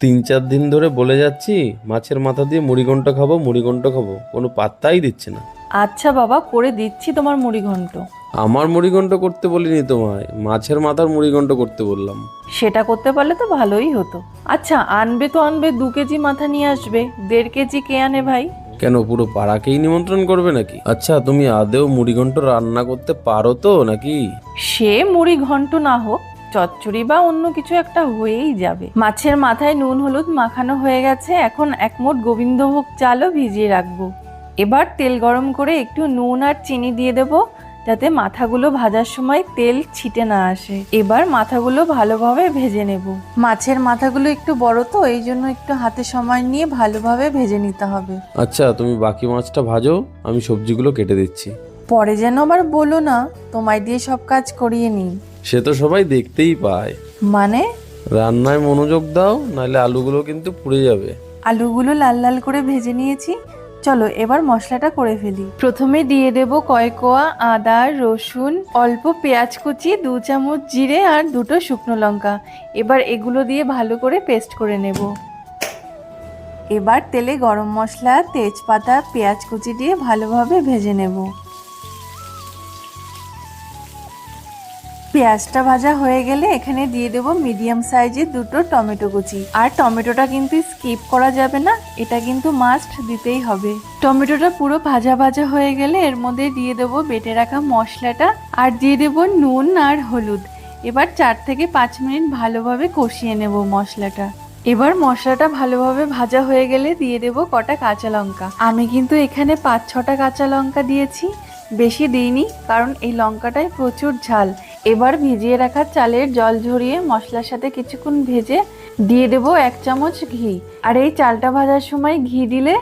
তিন চার দিন ধরে বলে যাচ্ছি মাছের মাথা দিয়ে মুড়িঘণ্ট খাব মুড়িঘণ্ট খাব। কোনো পাত্তাই দিচ্ছে না। আচ্ছা বাবা করে দিচ্ছি তোমার মুড়ি ঘন্ট আমার মুড়িঘণ্ট করতে বলিনি তোমায় মাছের মাথার মুড়িঘণ্ট করতে বললাম। সেটা করতে পারলে তো ভালোই হতো। আচ্ছা আনবে তো আনবে দু কেজি মাথা নিয়ে আসবে। দেড় কেজি কে আনে ভাই? কেন পুরো পাড়াকেই নিমন্ত্রণ করবে নাকি? আচ্ছা তুমি আদেও মুড়িঘণ্ট রান্না করতে পারো তো নাকি? সে মুড়ি ঘন্ট না হোক চচ্চড়ি বা অন্য কিছু একটা হয়েই যাবে। মাছের মাথায় নুন হলুদ মাখানো হয়ে গেছে এখন এক মোট গোবিন্দভোগ চালও ভিজিয়ে রাখব। এবার তেল গরম করে একটু নুন আর চিনি দিয়ে দেবো যাতে মাথাগুলো ভাজার সময় তেল ছিটে না আসে। এবার মাথাগুলো ভালোভাবে ভেজে নেব। মাছের মাথাগুলো একটু বড় তো এই জন্য একটু হাতে সময় নিয়ে ভালোভাবে ভেজে নিতে হবে। আচ্ছা তুমি বাকি মাছটা ভাজো আমি সবজিগুলো কেটে দিচ্ছি। পরে যেন আবার বলো না তোমায় দিয়ে সব কাজ করিয়ে নিই। সে তো সবাই দেখতেই পায়। মানে? রান্নায় মনোযোগ দাও নাহলে আলুগুলো কিন্তু পুড়ে যাবে। আলুগুলো লাল লাল করে ভেজে নিয়েছি। চলো এবার মশলাটা করে ফেলি। প্রথমে দিয়ে দেব কয়কোয়া আদা রসুন অল্প পেঁয়াজ কুচি দু চামচ জিরে আর দুটো শুকনো লঙ্কা। এবার এগুলো দিয়ে ভালো করে পেস্ট করে নেব। এবার তেলে গরম মশলা তেজপাতা পেঁয়াজ কুচি দিয়ে ভালোভাবে ভেজে নেব। পেঁয়াজটা ভাজা হয়ে গেলে এখানে দিয়ে দেব মিডিয়াম সাইজের দুটো টমেটো কুচি। আর টমেটোটা কিন্তু স্কিপ করা যাবে না, এটা কিন্তু মাস্ট দিতেই হবে। টমেটোটা পুরো ভাজা ভাজা হয়ে গেলে এর মধ্যে দিয়ে দেব বেটে রাখা মশলাটা, আর দিয়ে দেব নুন আর হলুদ। এবার চার থেকে পাঁচ মিনিট ভালোভাবে কষিয়ে নেব মশলাটা। এবার মশলাটা ভালোভাবে ভাজা হয়ে গেলে দিয়ে দেব কটা কাঁচা লঙ্কা। আমি কিন্তু এখানে পাঁচ ছটা কাঁচা লঙ্কা দিয়েছি, বেশি দিইনি, কারণ এই লঙ্কাটায় প্রচুর ঝাল। এবার ভিজিয়ে রাখা চালের জল ঝরিয়ে মশলার সাথে কিছুক্ষণ ভেজে দিয়ে দেব এক চামচ ঘি। আর এই চালটা ভাজার সময় ঘি দিলে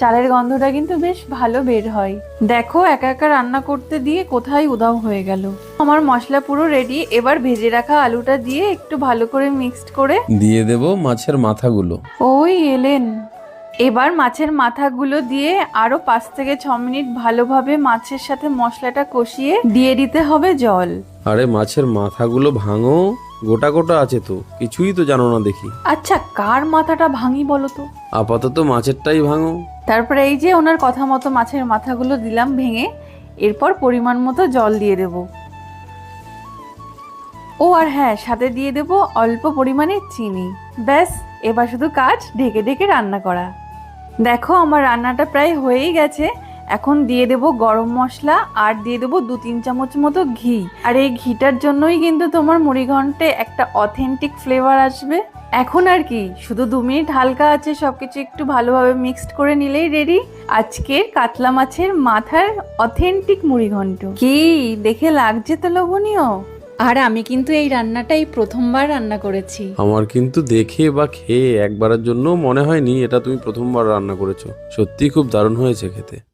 চালের গন্ধটা কিন্তু বেশ ভালো বের হয়। দেখো একা একা রান্না করতে দিয়ে কোথায় উদাও হয়ে গেল। আমার মশলা পুরো রেডি এবার ভেজে রাখা আলুটা দিয়ে একটু ভালো করে মিক্সড করে দিয়ে দেব মাছের মাথাগুলো। ওই এলেন। এবার মাছের মাথাগুলো দিয়ে আরও পাঁচ থেকে ছ মিনিট ভালোভাবে মাছের সাথে মশলাটা কষিয়ে দিয়ে দিতে হবে জল। আরে মাছের মাথাগুলো ভাঙো গোটা গোটা আছে তো কিছুই তো জানো না দেখি। আচ্ছা কার মাথাটা ভাঙি বলো তো? আপাতত মাছেরটাই ভাঙো। তারপরে এই যে ওনার কথা মতো মাছের মাথাগুলো দিলাম ভেঙে এরপর পরিমাণ মতো জল দিয়ে দেব। ও আর হ্যাঁ সাথে দিয়ে দেব অল্প পরিমাণে চিনি। ব্যাস এবার শুধু কাজ ঢেকে ঢেকে রান্না করা। দেখো, আমার রান্নাটা প্রায় হয়েই গেছে। এখন দিয়ে দেব গরম মশলা আর দিয়ে দেবো দু তিন চামচ মতো ঘি। আর এই ঘিটার জন্যই কিন্তু তোমার মুড়িঘণ্টে একটা অথেন্টিক ফ্লেভার আসবে। এখন আর কি, শুধু দু মিনিট হালকা আছে, সবকিছু একটু ভালোভাবে মিক্সড করে নিলেই রেডি আজকের কাতলা মাছের মাথার অথেন্টিক মুড়িঘণ্ট কি, দেখে লাগছে তো লোভনীয়? আর আমি কিন্তু এই রান্নাটাই প্রথমবার রান্না করেছি। আমার কিন্তু দেখে বা খেয়ে একবারের জন্য মনে হয়নি এটা তুমি প্রথমবার রান্না করেছ। সত্যি খুব দারুণ হয়েছে খেতে।